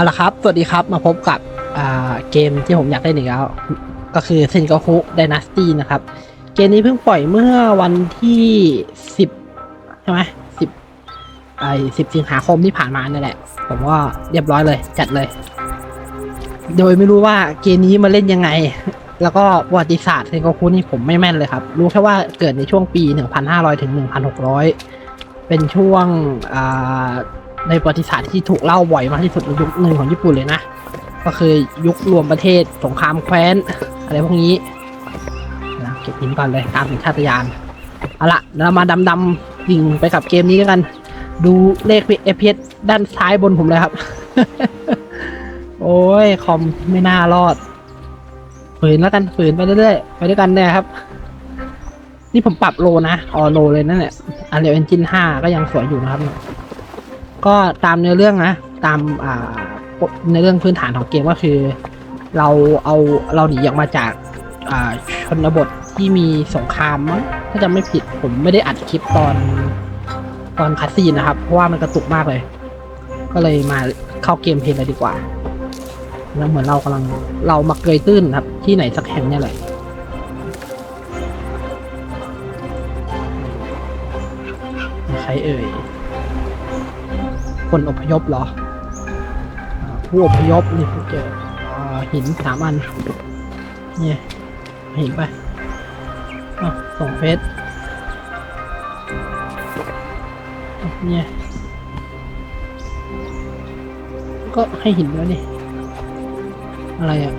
เอาละครับ สวัสดีครับ มาพบกับเกมที่ผมอยากเล่นอีกแล้ว ก็คือเซนโกคุดนาสตี้นะครับ เกมนี้เพิ่งปล่อยเมื่อวันที่สิบใช่ไหมสิบไอสิบสิงหาคมที่ผ่านมานี่แหละ ผมว่าเรียบร้อยเลย จัดเลย โดยไม่รู้ว่าเกมนี้มาเล่นยังไง แล้วก็ประวัติศาสตร์เซนโกคุนี่ผมไม่แม่นเลยครับ รู้แค่ว่าเกิดในช่วงปี 1,500 ถึง 1,600 เป็นช่วงอ่า ในประวัติศาสตร์ที่ถูกเล่าบ่อยมากที่สุดในยุคหนึ่งของญี่ปุ่นเลยนะ ก็คือยุครวมประเทศสงครามแคว้น อะไรพวกนี้นะเก็บหินก่อนเลยตามสัญชาตญาณเอาละเรามาดำดำๆวิ่งไปกับเกมนี้กัน ดูเลขเอพีด้านซ้ายบนผมเลยครับ โอ้ย คอมไม่น่ารอด ฝืนแล้วกันฝืนไปเรื่อยๆไปด้วยกันเนี่ยครับ นี่ผมปรับโลนะ ออโลเลยนั่นแหละอันเดียวเอนจินห้าก็ยังสวยอยู่นะครับ ก็ตามเนื้อเรื่องนะ ตามอ่าในเรื่องพื้นฐานของเกมก็คือ เราเอาเราหนีออกมาจากอ่าชนบทที่มีสงครามมั้งถ้าจะไม่ผิดผมไม่ได้อัดคลิปตอนตอนคัสซีนนะครับ เพราะว่ามันกระตุกมากเลย ก็เลยมาเข้าเกมเพลย์เลยดีกว่าแล้วเหมือนเรากำลังเรามาเกยตื้นครับ ที่ไหนสักแห่งเนี่ยแหละใครเอ่ย คนอพยพเหรอผู้อพยพนี่ผู้เจอหินสามอันเนี่ยหินไปอะส่งเฟซอะเนี่ยก็ให้หินแล้วนี่ อะไรอะ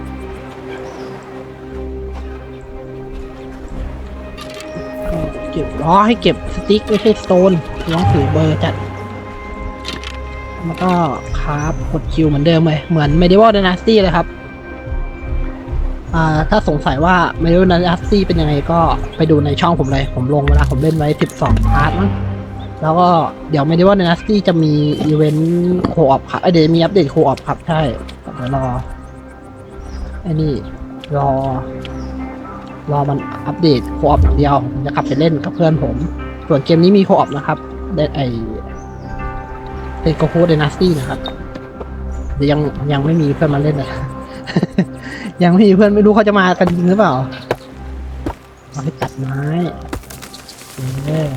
เก็บอ๋อให้เก็บสติ๊กไม่ใช่สโตนน้องถือเบอร์จัด แล้วก็คราฟกดคิวเหมือนเดิมเลย เหมือน Medieval Dynasty เลยครับ อ่า ถ้าสงสัยว่า Medieval Dynasty เป็นยังไงก็ไปดูในช่องผมเลย ผมลงเวลาผมเล่นไว้ 12 พาร์ทมั้งแล้วก็เดี๋ยว Medieval Dynasty จะมีอีเวนต์โคออปครับเเดี๋ยวมีอัปเดตโคออปครับ ใช่เดี๋ยวรอไอ้นี่รอ รอมันอัปเดตโคออปอย่างเดียวจะกลับไปเล่นกับเพื่อนผม ส่วนเกมนี้มีโคออปนะครับเดไอ เป็นโกโก้เดนาสตี้นะครับยังยังไม่มีเพื่อนมาเล่นเลยยังไม่มีเพื่อนไม่รู้เขาจะมากันจริงหรือเปล่าเอาไปตัดไม้เออ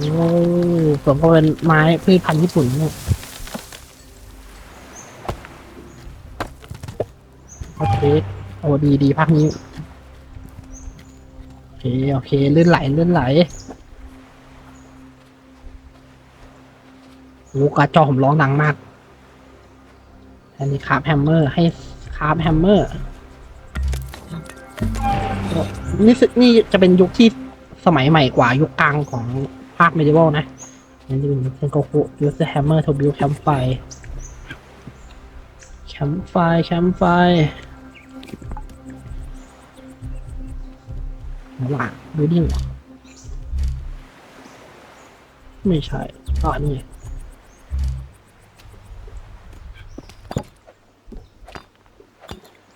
โอ้สมก็เป็นไม้พืชพันธุ์ญี่ปุ่นเนี่ยโอเคโอ้ดีดีภาคนี้ โอเค โอเคเลื่อนไหลเลื่อนไหล โอ้การ์ดจอผมร้องดังมาก อันนี้คราฟแฮมเมอร์ ให้คราฟแฮมเมอร์นี่นี่จะเป็นยุคที่สมัยใหม่กว่ายุคกลางของภาคเมดิว l นะอันนี้เป็นเซนโกคุยูสแฮมเมอร์ทบิวแคมไฟแคมไฟแคมไฟหลังดูดิ้งไม่ใช่อ๋อนี่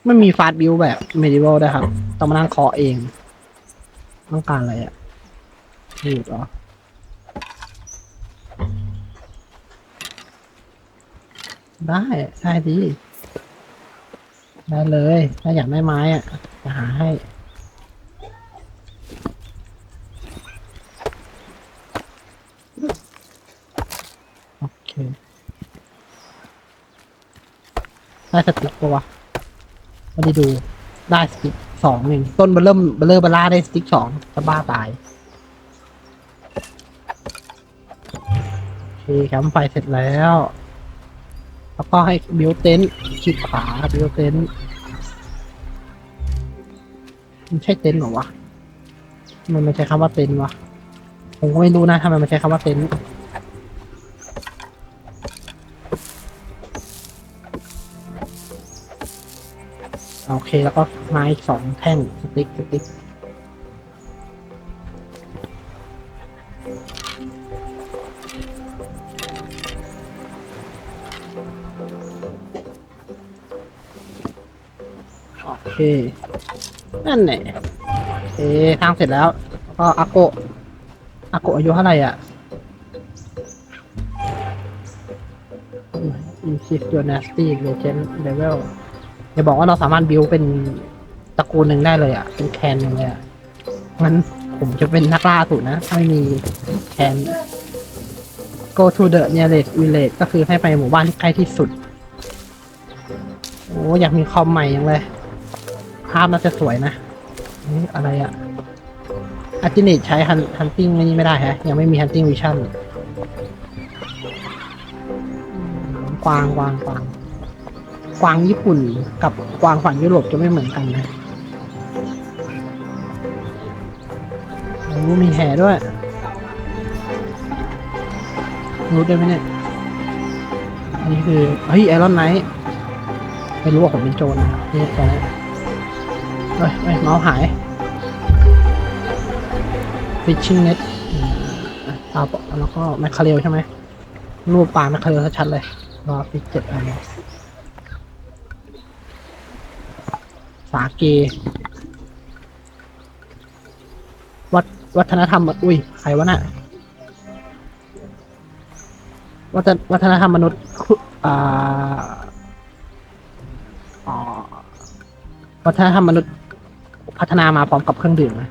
ไม่มีฟาสต์บิวแบบเมดิว l ด้วยครับ ต้องมานั่งเคาะเอง ต้องการอะไรอะนี่เหรอได้ได้ดี ได้เลย ถ้าอยากได้ไม้อะจะหาให้โอเคได้สติกปะวะ ไม่ได้ดูได้สติ๊กสองหนึ่งต้นเบลเริ่มเบลเลอร์บลล่าได้สติ๊กสองจะบ้าตาย โอเคแคมป์ไฟเสร็จแล้ว แล้วก็ให้บิวเต็นคลิกขวาบิวเต็นมันใช่เต็นหรอวะ มันไม่ใช่คำว่าเต็นวะ ผมก็ไม่รู้นะทำไมมันใช้คำว่าเต็น โอเคแล้วก็ไม้สองแท่งสติ๊กสติ๊กโอเค นั่นแหละโอเคทางเสร็จแล้ว ก็อาโกะอาโกะอายุเท่าไหร่อะ increase your nasty legend level อย่าบอกว่าเราสามารถบิวเป็นตระกูลหนึ่งได้เลยอะ เป็นแคนหนึ่งเลยอะงั้นผมจะเป็นนักล่าสุดนะถ้าไม่มีแคน go to the nearest village ก็คือให้ไปหมู่บ้านที่ใกล้ที่สุด โอ้อยากมีคอมใหม่ยังเลย ภาพน่าจะสวยนะนี่อะไรอะอัติเนตใช้ฮันฮันติ้งนี่ไม่ได้ฮะ ยังไม่มีฮันติ้งวิชั่นกวางกวางกวาง กวางญี่ปุ่นกับกวางฝั่งยุโรปจะไม่เหมือนกันนะโอ้มีแห่ด้วยรู้ได้ไหมเนี่ยอันนี้คือเฮ้ยไอรอนไนท์ไม่รู้ว่าผมเป็นโจรนะนี่ตอนนี้เฮ้ยเฮ้ยเมาส์หาย fishing net อืมอะปลาปะแล้วก็แมคคาเรลใช่ไหมรูปปลาแมคคาเรลชัดๆเลยรอฟิกเจ็ดอันเนี่ยสาเก วัดวัฒนธรรม อุ้ย ใครวะน่ะวัฒนวัฒนธรรมมนุษย์อ่าอ๋อวัฒนธรรมมนุษย์พัฒนามาพร้อมกับเครื่องดื่มนะ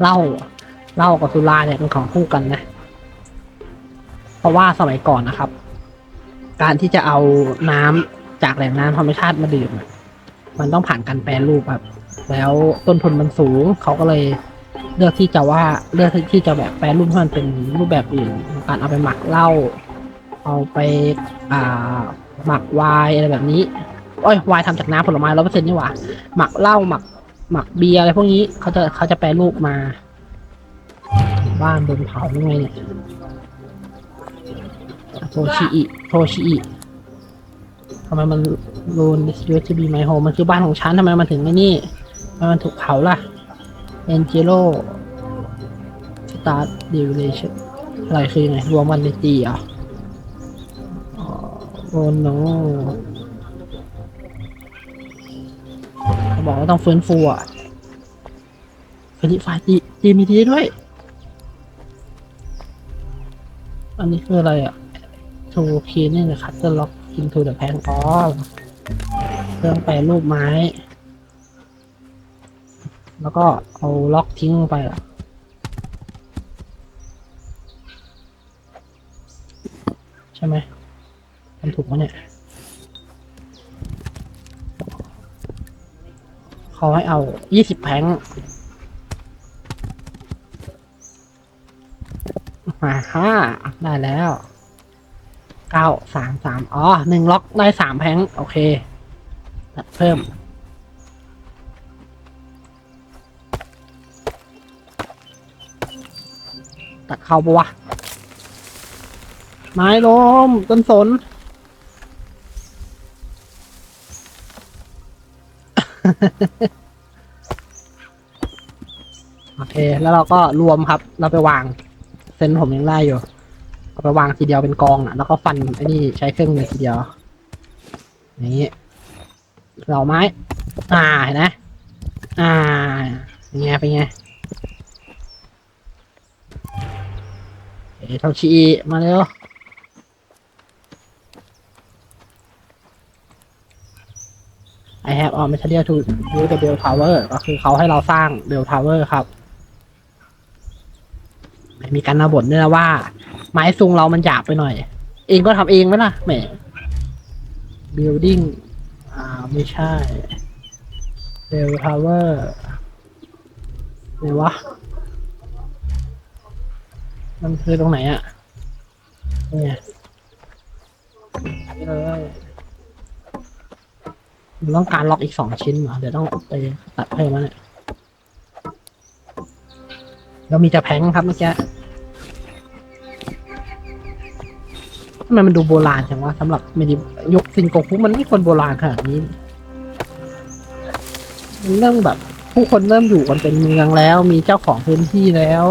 เหล้าเหล้ากับสุราเนี่ยเป็นของคู่กันนะ เพราะว่าสมัยก่อนนะครับ การที่จะเอาน้ำจากแหล่งน้ำธรรมชาติมาดื่ม มันต้องผ่านการแปรรูปครับ แล้วต้นทุนมันสูงเขาก็เลยเลือกที่จะว่าเลือกที่จะแบบแปรรูปให้มันเป็นรูปแบบอื่น การเอาไปหมักเหล้าเอาไปอ่าหมักไวน์อะไรแบบนี้โอ้ยไวน์ทำจากน้ำผลไม้ร้อยเปอร์เซ็นต์นี่หว่าหมักเหล้าหมักหมักเบียร์อะไรพวกนี้เขาจะเขาจะแปรรูปมา บ้านโดนเผายังไงเนี่ยโทชิอิโทชิอิำไมมันโดน u s b ไมโฮมันคือบ้านของฉันทำไมมันถึงไม่นี่ทำไมมันถูกเผาล่ะเอนเจโ o สตาร์ d ด v เลชั่นอะไรคือไงรวมวันในตีอะโอ้โนเขาบอกว่าต้องฟื้นฟูอะเฟรนไฟตีตีมีดีด้วย อันนี้คืออะไรอะ to cleaning the cutter lock into the pan อ๋ กินทูเดอเครื่องแปรรูปไม้ แล้วก็เอาล็อกทิ้งลงไปอะใช่ไหมทำถูกไหมเนี่ยเขาให้เอายี่สิบแผงมาห้าได้แล้ว เก้าสามสามอ๋อหนึ่งล็อกได้สามแผงโอเคตัดเพิ่ม ตัดเข้าปะวะ ไม้ล้มต้นสนโอเค แล้วเราก็รวมครับ เราไปวางเซนผมยังได้อยู่ เอาไปวางทีเดียวเป็นกองอะแล้วก็ฟันไอ้นี่ใช้เครื่องมือทีเดียวอย่างนี้เหล่าไม้ อ่าเห็นไหมอ่าเป็นไงเป็นไงเอ้ทาชีมาเร็ว I have all material to build the bell tower ก็คือเขาให้เราสร้าง bell tower ครับ มีการนาบทด้วยนะว่า ไม้ซุงเรามันหยาบไปหน่อย เองก็ทำเองไหมล่ะแหม building อ่าไม่ใช่ bell tower ไหนวะ มันคือตรงไหนอะเนี่ยนี่เลยมันต้องการล็อกอีกสองชิ้นเหรอเดี๋ยวต้องไปตัดเพิ่มแล้วเนี่ยเรามีแต่แพงครับเมื่อกี้ำไมมันดูโบราณจังวะสำหรับเมดิยุคซินโกคุมันไม่ควรโบราณขนาดนี้มันเริ่มแบบ ผู้คนเริ่มอยู่กันเป็นเมืองแล้ว มีเจ้าของพื้นที่แล้ว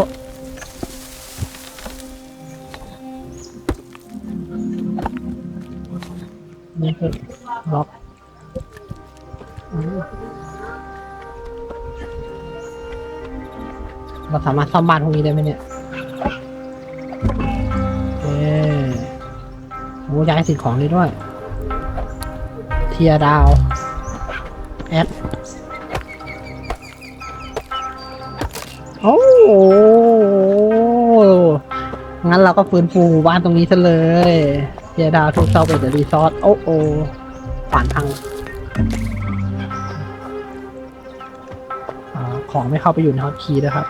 นี่คือล็อกเราสามารถซ่อมบ้านพวกนี้ได้ไหมเนี่ย โอ้ย้ายสิ่งของเลยด้วย เทียดาวแอดโอ้โหงั้นเราก็ฟื้นฟูบ้านตรงนี้ซะเลยเทียดาวทุกเซาไปเดอะรีซอร์ทโอ้โหผ่านทางอของไม่เข้าไปอยู่ในฮอตคีย์ด้วครับ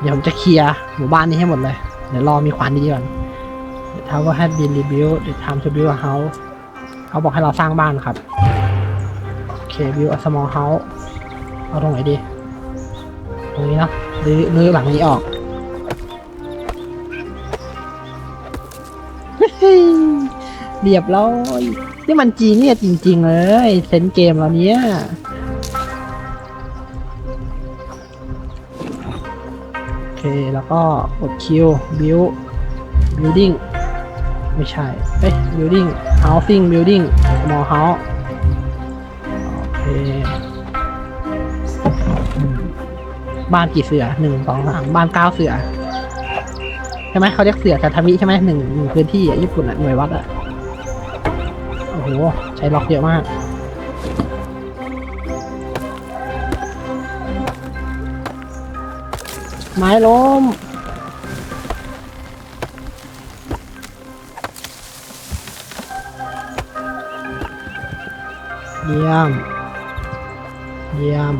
เดี๋ยวผมจะเคลียร์หมู่บ้านนี้ให้หมดเลย เดี๋ยวรอมีขวานดีก่อน tower had been rebuilt the time to build a house เขาบอกให้เราสร้างบ้านครับ โอเค build a small house เอาตรงไหนดี ตรงนี้เนาะหรือรือหลังนี้ออกเรียบร้อยนี่มันจีเนี่ยจริง ๆ เลยเซนเกมเราเนี้ยโอเค แล้วก็กดคิว build building ไม่ใช่ เอ้ย building housing building small house โอเค บ้านกี่เสือหนึ่งสองสามบ้านเก้าเสือ ใช่ไหมเขาเรียกเสือจันทมิใช่ไหมหนึ่งหนึ่งพื้นที่อะญี่ปุ่นอะหน่วยวัดอะโอ้โห ใช้ล็อกเยอะมากไม้ล้ม เยี่ยม เยี่ยม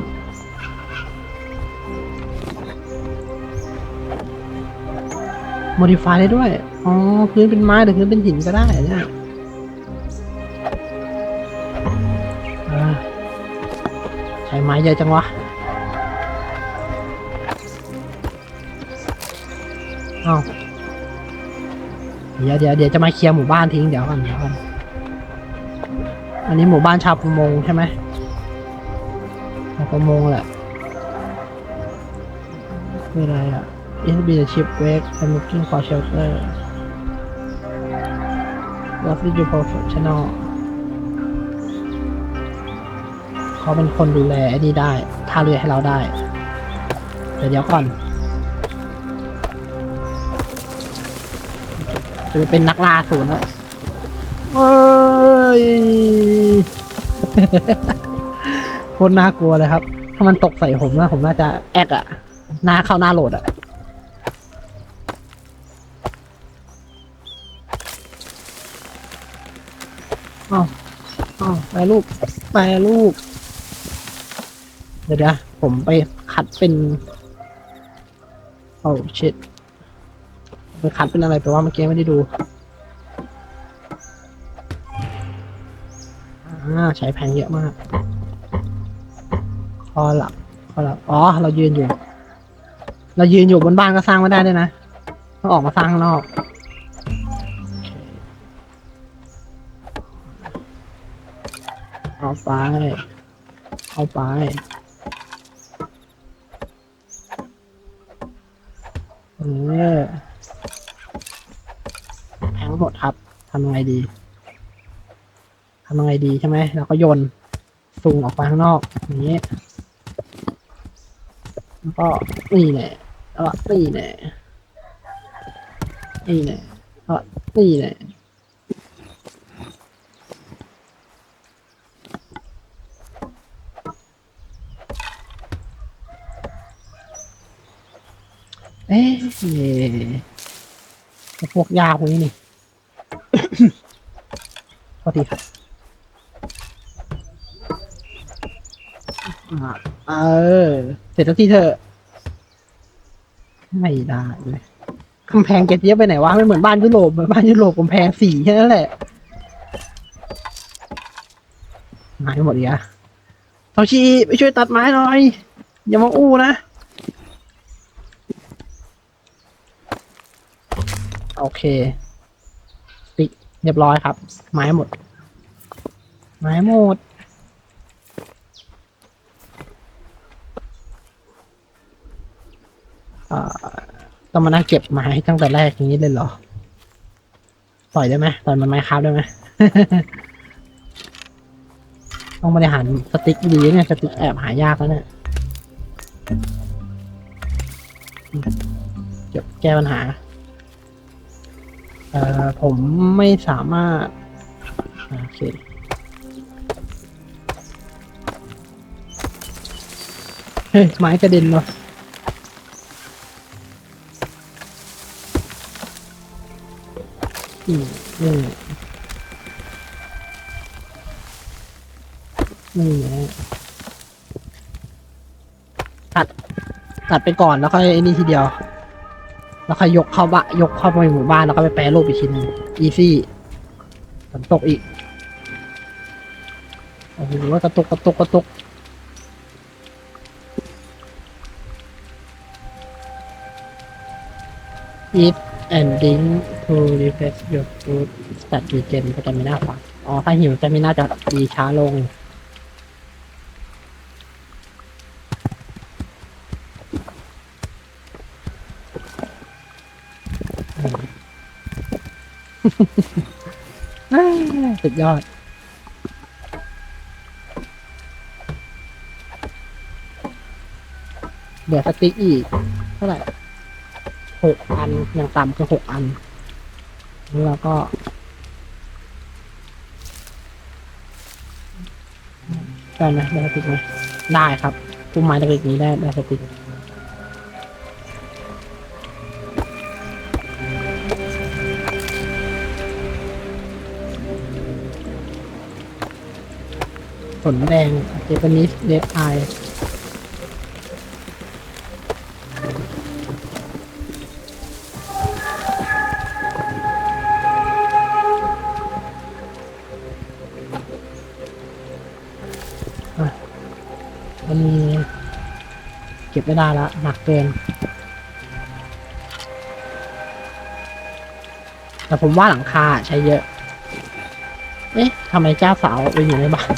modify ได้ด้วย อ๋อ พื้นเป็นไม้หรือพื้นเป็นหินก็ได้เนี่ยใช้ไม้เยอะจังวะเอ้าเดี๋ยวเดี๋ยวเดี๋ยวจะมาเคลียร์หมู่บ้านทิ้งเดี๋ยวก่อนเดี๋ยวก่อน อันนี้หมู่บ้านชาวประมงใช่ไหมชาวประมงแหละคืออะไรอะ It be a shipwreck I'm looking for shelter What is your professional เขาเป็นคนดูแลไอ้นี่ได้ท่าเรือให้เราได้ เดี๋ยวเดี๋ยวก่อน จะเป็นนักล่าศูนย์แล้ว เอ้ย โคตรน่ากลัวเลยครับ ถ้ามันตกใส่ผมนะผมน่าจะแอกอะหน้าเข้าหน้าโหลดอะอ้าวอ้าวไปลูกไปลูก เดี๋ยวเดี๋ยวผมไปคัดเป็นโอ้ชิตไปคัดเป็นอะไรไปว่าเมื่อกี้ไม่ได้ดู อ่าใช้แพงเยอะมากคอหลับคอหลับอ๋อ เรายืนอยู่ เรายืนอยู่บนบ้านก็สร้างไม่ได้ด้วยนะต้องออกมาสร้างข้างนอกเอาไป เอาไป เออแพงหมดครับทำยังไงดี ทำยังไงดีใช่ไหมแล้วก็โยนส่งออกไปข้างนอกอย่างนี้แล้วก็นี่แน่แล้วก็นี่แน่นี่แน่แล้วก็นี่แน่เอ๊ะพวกยาพวกนี้นี่ พอดีครับอ่า เออ เสร็จแล้วทีเธอ ไม่ได้เลยกำแพงแกเจี๊ยบไปไหนวะไม่เหมือนบ้านยุโรปเหมือนบ้านยุโรปกำแพงสีแค่นั้นแหละหายหมดอีกอะเทาชีไปช่วยตัดไม้หน่อย อย่ามาอู้นะ โอเคปิดเรียบร้อยครับ ไม้หมด ไม้หมด อ่า ต้องมานั่งเก็บไม้ตั้งแต่แรกอย่างนี้เลยเหรอปล่อยได้ไหมปล่อยมันไม้คราบได้ไหมต้องบริหารสติ๊กดีเนี่ยสติ๊กแอบหายากแล้วเนี่ยเก็บแก้ปัญหาไปอ่อผมไม่สามารถโอเคเฮ้ยไม้กระเด็นเนาะ อืมอืมนี่ตัด ตัดไปก่อนแล้วค่อยไอ้นี่ทีเดียว แล้วค่อยยกเข้าบะยกเข้าไปหมู่บ้านแล้วก็ไปแปรรูปอีกทีนึงอีซี่ฝนตกอีกโอ้โหกระตุกกระตุกกระตุก eat and drink to refresh your food stat regen สแตมิน่าฟังอ๋อ ถ้าหิวสแตมิน่าจะดีช้าลง สุดยอด เดี๋ยวสติ๊กอีก เท่าไหร่หกอัน อย่างต่ำคือหกอัน แล้วก็ได้ไหมได้สติกไหมได้ครับพุ่มไม้ตะกียนี้ได้ได้สติกผลแดงเจแปนิสเดฟไอ ก็บไม่ได้ละหนักเกิน แต่ผมว่าหลังคาใช้เยอะ เอ๊ะทำไมเจ้าสาวไปอยู่ในบ้าน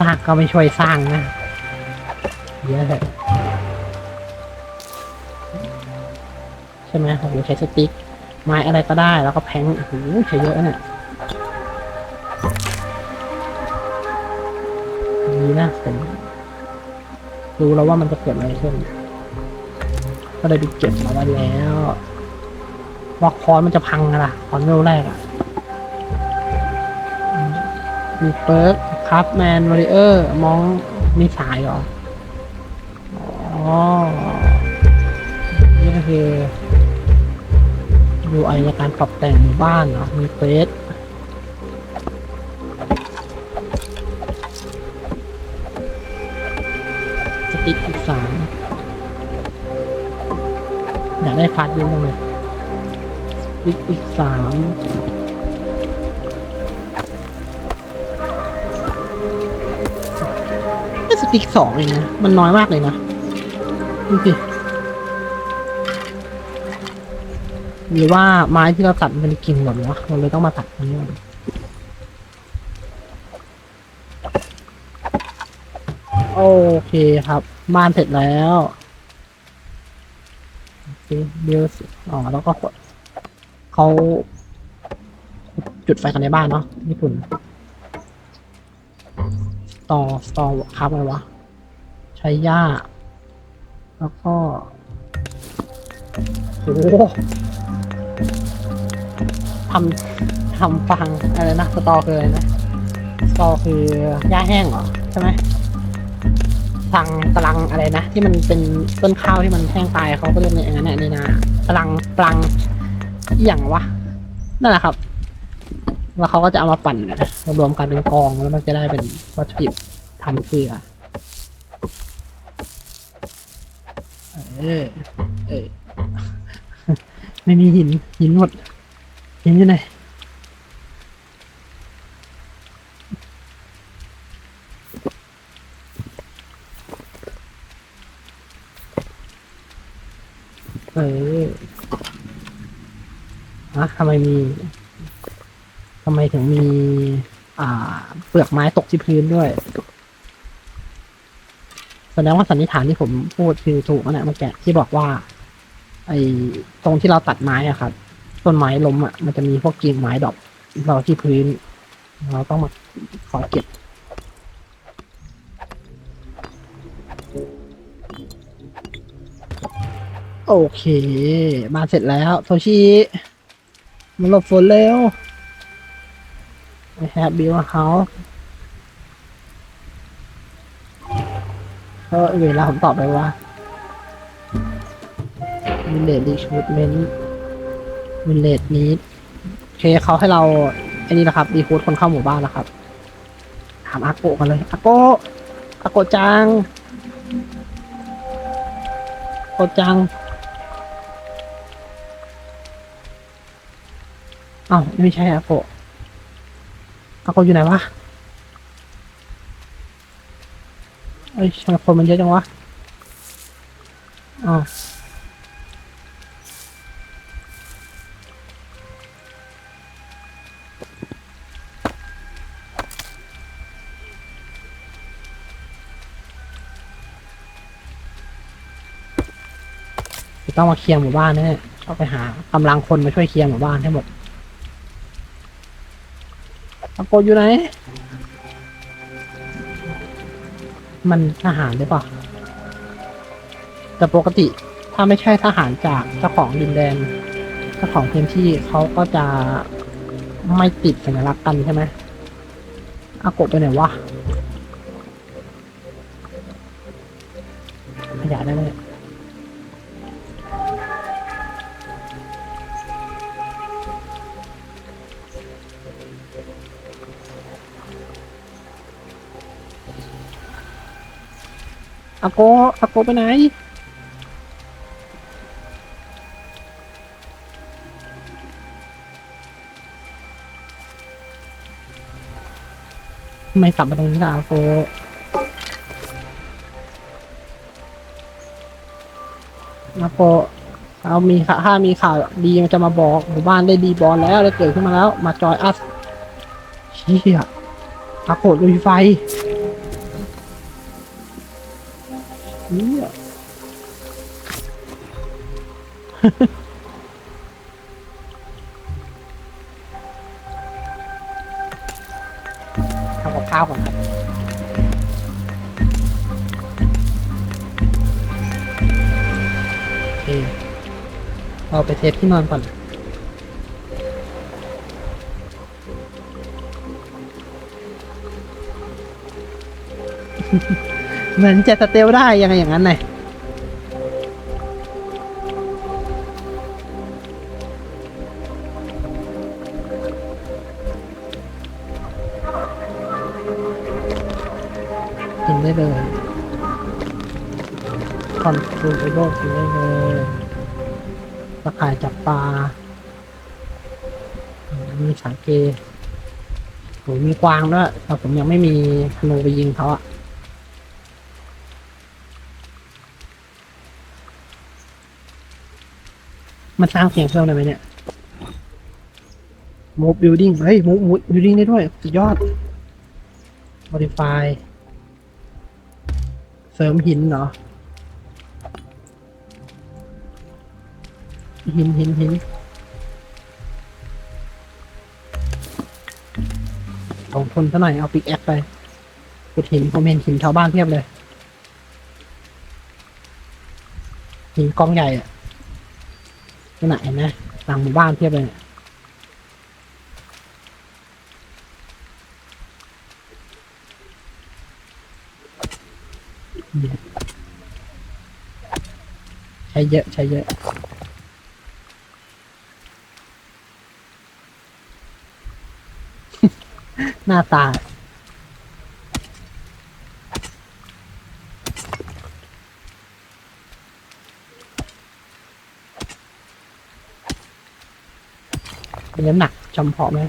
สร้างก็ไม่ช่วยสร้างนะ เยอะเลยใช่ไหมผมใช้สติ๊ก ไม้อะไรก็ได้แล้วก็แพงโอ้โหใช้เยอะเนี่ยนี้นะผม รู้แล้วว่ามันจะเกิดอะไรขึ้น ก็เลยไปเก็บมาไว้แล้วว่าคอนมันจะพังอะล่ะคอนเวลแรกอะมีเปิร์กครับแมนวอริเออร์มองมีสายเหรอ อ๋อ นี่ก็คือ UI ในการปรับแต่งหมู่บ้านเนาะมีเฟส สามอยากได้พาร์ทเยอะจังเลยสติ๊กอีกสามแค่สติ๊กสองเองนะ มันน้อยมากเลยนะดูสิหรือว่าไม้ที่เราตัดมันกิ่งหมดวะเราเลยต้องมาตัดนนี้โอเคครับ บ้านเสร็จแล้วโอเคเดี๋ยวอ๋อแล้วก็กดเขาจุดไฟกันในบ้านเนาะญี่ปุ่นต่อต่อครับอะไรวะ ใช้หญ้า แล้วก็โอ้โหทำทำฟังอะไรนะสตอคืออะไรนะสตอคือหญ้าแห้งเหรอ ใช่ไหม ฟังตรังอะไรนะ ที่มันเป็นต้นข้าวที่มันแห้งตายเขาก็เรียกอย่างนั้นแหละในนาตรังตรังอย่างวะนั่นแหละครับ แล้วเขาก็จะเอามาปั่นนะรวมกันเป็นกองแล้วมันจะได้เป็นวัตถุดิบทำเกลือเออเออไม่มีหินหินหมดหินอยู่ไหนเอออะ ทำไมมีทำไมถึงมี อ่า เปลือกไม้ตกที่พื้นด้วยแสดงว่าสันนิษฐานที่ผมพูดคือถูกนะเมื่อกี้ที่บอกว่า ไอ้ตรงที่เราตัดไม้อะครับต้นไม้ล้มอะมันจะมีพวกกิ่งไม้ดอกเราที่พื้น เราต้องมาขอเก็บโอเค มาเสร็จแล้วโทชิ มาหลบฝนเร็ว I have built a house เออเวลาผมตอบไปว่า village recruitment village need โอเคเขาให้เราอ้นี่นะครับรีคูดคนเข้าหมู่บ้านแล้วครับ ถามอาโกะกันเลยอาโกะอาโกะจัง อาโกะจัง อ้าวไม่ใช่อาโกอาโกอยู่ไหนวะเอ้ยทำไมคนมันเยอะจังวะอ๋อจะต้องมาเคลียร์หมู่บ้านแน่ต้องไปหากำลังคนมาช่วยเคลียร์หมู่บ้านให้หมด โกอยู่ไหน มันทหารหรือเปล่า แต่ปกติถ้าไม่ใช่ทหารจากเจ้าของดินแดนเจ้าของพื้นที่เขาก็จะไม่ติดสัญลักษณ์กันใช่ไหมอาโกะไปไหนวะ โกอาโกไปไหนทำไมกลับมาตรงนี้ล่ะอาโกอาโกเอามีข่าวถ้ามีข่าวดีมันจะมาบอกหมู่บ้านได้ดีบอลแล้วได้เกิดขึ้นมาแล้ว มาจอยอัสเชี่ยอาโกดลุยไฟ ทำกับข้าวก่อนครับโอเคเราไปเทสที่นอนก่อน เหมือนจะสเตลได้ยังไงอย่างนั้นเลย โทรลโลกินได้เลยตะข่ายจับปลา มีสาเกโหมีกวางด้วยแต่ผมยังไม่มีธนูไปยิงเขาอะมันสร้างเสียงเพิ่มได้ไหมเนี่ย move building เฮ้ย move move building ได้ด้วย สุดยอด modify เสริมหินเหรอ หินหินหินลงทุนซะหน่อย เอาปิกแอคไปขุดหินผมเห็นหินแถวบ้านเพียบเลย หินกองใหญ่อะที่ไหนนะหลังหมู่บ้านเพียบเลยเนี่ยเนี่ยใช้เยอะ ใช้เยอะ น้าตา มีน้ำหนักจำเพาะไหม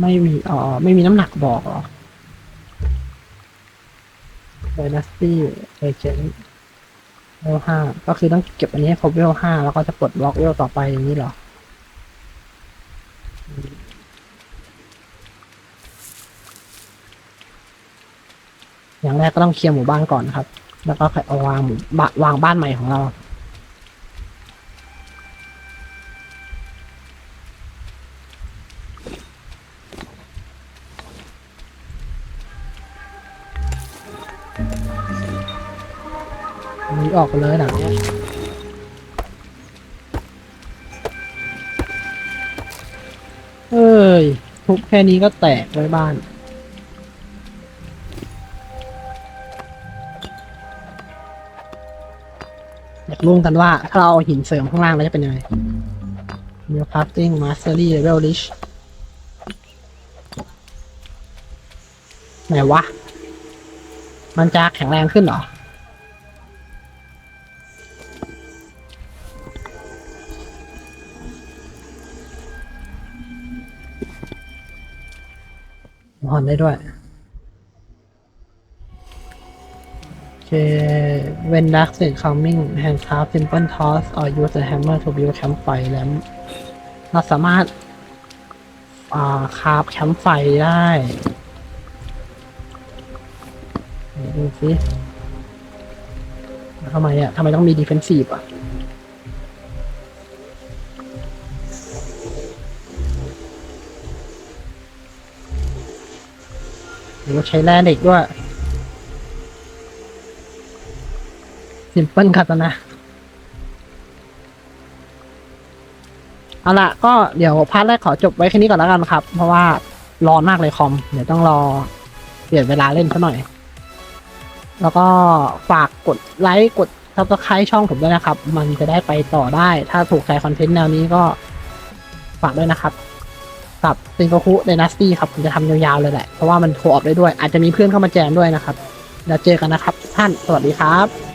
ไม่มี อ๋อ ไม่มีน้ำหนักบอกหรอ Dynasty Agent เวลห้าก็คือต้องเก็บอันนี้ให้ครบเวลห้าแล้วก็จะปลดบล็อกเวลต่อไปอย่างนี้หรอ แรกก็ต้องเคลียร์หมู่บ้านก่อนนะครับ แล้วก็ค่อยวางหวางบ้านใหม่ของเราหนีออกไปเลยหลังเนี้ยเฮ้ยทุบแค่นี้ก็แตกไว้บ้าน อยากรู้กันว่า ถ้าเราเอาหินเสริมข้างล่างแล้วจะเป็นยังไง New Crafting Mastery Level Rich ไหนวะ มันจะแข็งแรงขึ้นเหรอ มอนได้ด้วย when dark is coming handcraft simple toss or use a hammer to build campfire lamp เราสามารถอ่าคาฟแคมป์ไฟได้ดูสิทำไมอะทำไมต้องมีดีเฟนซีฟอะหรือว่าใช้แร่เหล็กด้วย ซิมเปิลคัตนะเอาละก็เดี๋ยวพาร์ทแรกขอจบไว้แค่นี้ก่อนแล้วกันครับ เพราะว่าร้อนมากเลยคอม เดี๋ยวต้องรอเปลี่ยนเวลาเล่นซะหน่อย แล้วก็ฝากกดไลค์กดซับสไครต์ช่องผมด้วยนะครับ มันจะได้ไปต่อได้ ถ้าถูกใจคอนเทนต์แนวนี้ก็ฝากด้วยนะครับกับซิงโกคุเดนัสตี้ครับ ผมจะทำยาวๆเลยแหละ เพราะว่ามันโคออฟได้ด้วย อาจจะมีเพื่อนเข้ามาแจมด้วยนะครับ แล้วเจอกันนะครับ ท่าน สวัสดีครับ